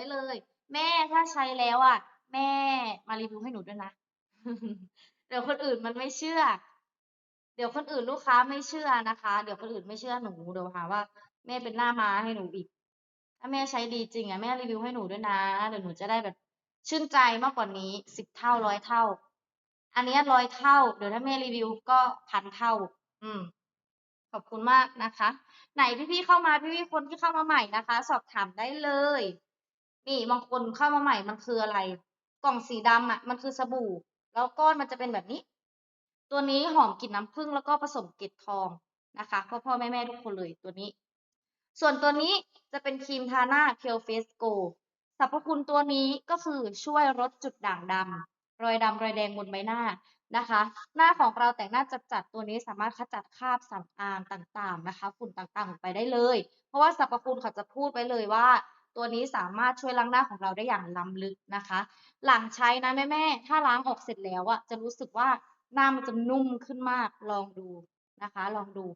ได้เลย แม่ถ้าใช้แล้วอะ แม่มารีวิวให้หนูด้วยนะ เดี๋ยวคนอื่นมันไม่เชื่อ เดี๋ยวคนอื่นลูกค้าไม่เชื่อนะคะ เดี๋ยวคนอื่นไม่เชื่อหนูเดี๋ยวหาว่า แม่เป็นหน้าม้าให้หนูอีก ถ้าแม่ใช้ดีจริงอะแม่รีวิวให้หนูด้วยนะเดี๋ยวหนูจะได้แบบชื่นใจมากกว่านี้สิบเท่าร้อยเท่า อันนี้ร้อยเท่า เดี๋ยวถ้าแม่รีวิวก็พันเท่า อืมขอบคุณมากนะคะ ไหนพี่ๆเข้ามาพี่ๆคนที่เข้ามาใหม่นะคะ สอบถามได้เลย นี่บางคนเข้ามาใหม่มันคืออะไร กล่องสีดำอะมันคือสบู่ แล้วก้อนมันจะเป็นแบบนี้ ตัวนี้หอมกลิ่นน้ำผึ้งแล้วก็ผสมเกล็ดทองนะคะพ่อพ่อแม่แม่ทุกคนเลยตัวนี้ ส่วนตัวนี้จะเป็นครีมทาหน้าเพียวเฟสโกสรรพคุณตัวนี้ก็คือช่วยลดจุดด่างดำรอยดำรอยแดงบนใบหน้านะคะ หน้าของเราแต่งหน้าจัดๆตัวนี้สามารถขจัดคราบสำอางต่างๆนะคะ ฝุ่นต่างๆออกไปได้เลย เพราะว่าสรรพคุณเขาจะพูดไว้เลยว่า ตัวนี้สามารถช่วยล้างหน้าของเราได้อย่างล้ำลึกนะคะ หลังใช้นะแม่ๆถ้าล้างออกเสร็จแล้วอะจะรู้สึกว่าหน้ามันจะนุ่มขึ้นมากลองดูนะคะ ลองดู